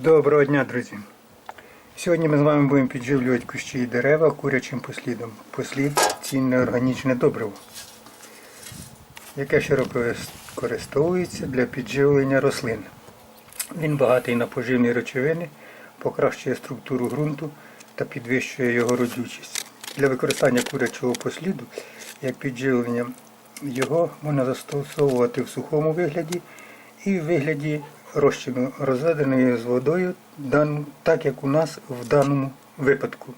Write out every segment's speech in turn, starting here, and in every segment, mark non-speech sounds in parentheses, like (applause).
Доброго дня, друзі! Сьогодні ми з вами будемо підживлювати кущі і дерева курячим послідом. Послід цінне органічне добриво, яке широко використовується для підживлення рослин. Він багатий на поживні речовини, покращує структуру ґрунту та підвищує його родючість. Для використання курячого посліду як підживлення його можна застосовувати в сухому вигляді і в вигляді розчину розведеної з водою, так як у нас в даному випадку.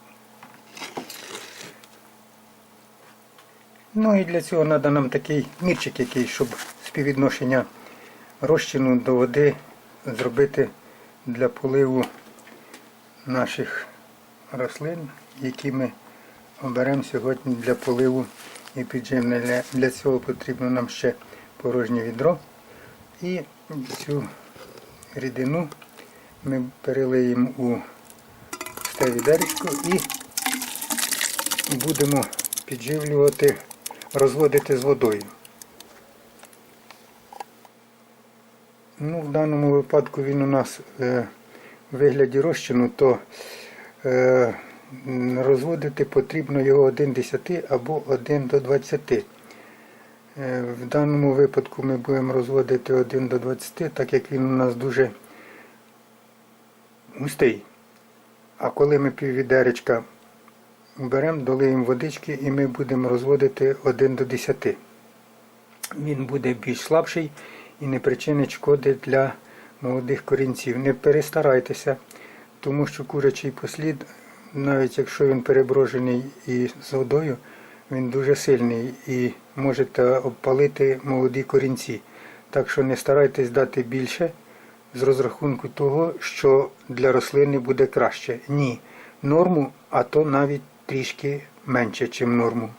Ну і для цього треба нам такий мірчик який, щоб співвідношення розчину до води зробити для поливу наших рослин, які ми оберемо сьогодні для поливу і підживлення. Для цього потрібно нам ще порожнє відро. І цю рідину ми перелиємо у пусте відеречко і будемо підживлювати, розводити з водою. Ну, в даному випадку він у нас е, в вигляді розчину, то е, розводити потрібно його 1 10 або 1 до 20. Е, В даному випадку ми будемо розводити 1 до 20, так як він у нас дуже густий. А коли ми піввідеречка беремо, долиємо водички і ми будемо розводити 1 до 10. Він буде більш слабший і не причинить шкоди для молодих корінців. Не перестарайтеся, тому що курячий послід, навіть якщо він переброжений і з водою, він дуже сильний і можете обпалити молоді корінці. Так що не старайтесь дати більше з розрахунку того, що для рослини буде краще. Ні. Норму, а то навіть трішки менше, ніж норму.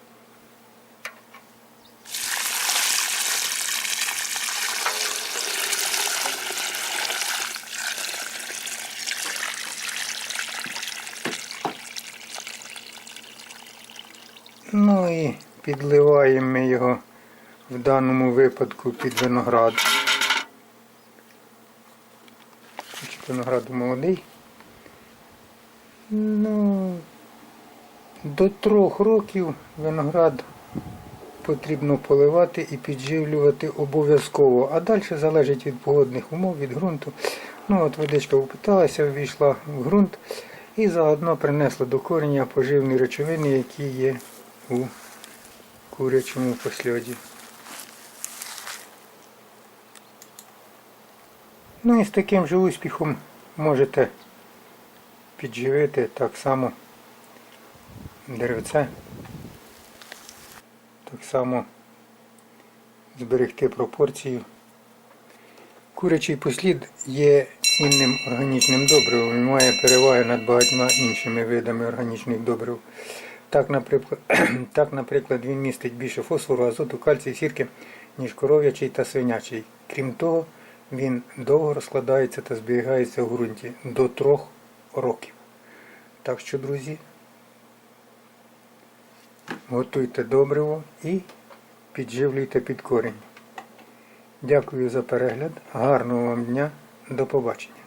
Ну і підливаємо ми його в даному випадку під виноград. Кучик винограду молодий. Ну, до трьох років виноград потрібно поливати і підживлювати обов'язково. А далі залежить від погодних умов, від ґрунту. Ну от водичка впиталася, ввійшла в ґрунт і заодно принесла до корення поживні речовини, які є у курячому посліді. Ну і з таким же успіхом можете підживити так само деревце, так само зберегти пропорцію. Курячий послід є цінним органічним добривом і має переваги над багатьма іншими видами органічних добрив. Так, наприклад, (clears throat) так, наприклад, він містить більше фосфору, азоту, кальцію, сірки, ніж коров'ячий та свинячий. Крім того, він довго розкладається та зберігається в ґрунті до трьох років. Так що, друзі, готуйте добриво і підживлюйте під корінь. Дякую за перегляд, гарного вам дня, до побачення.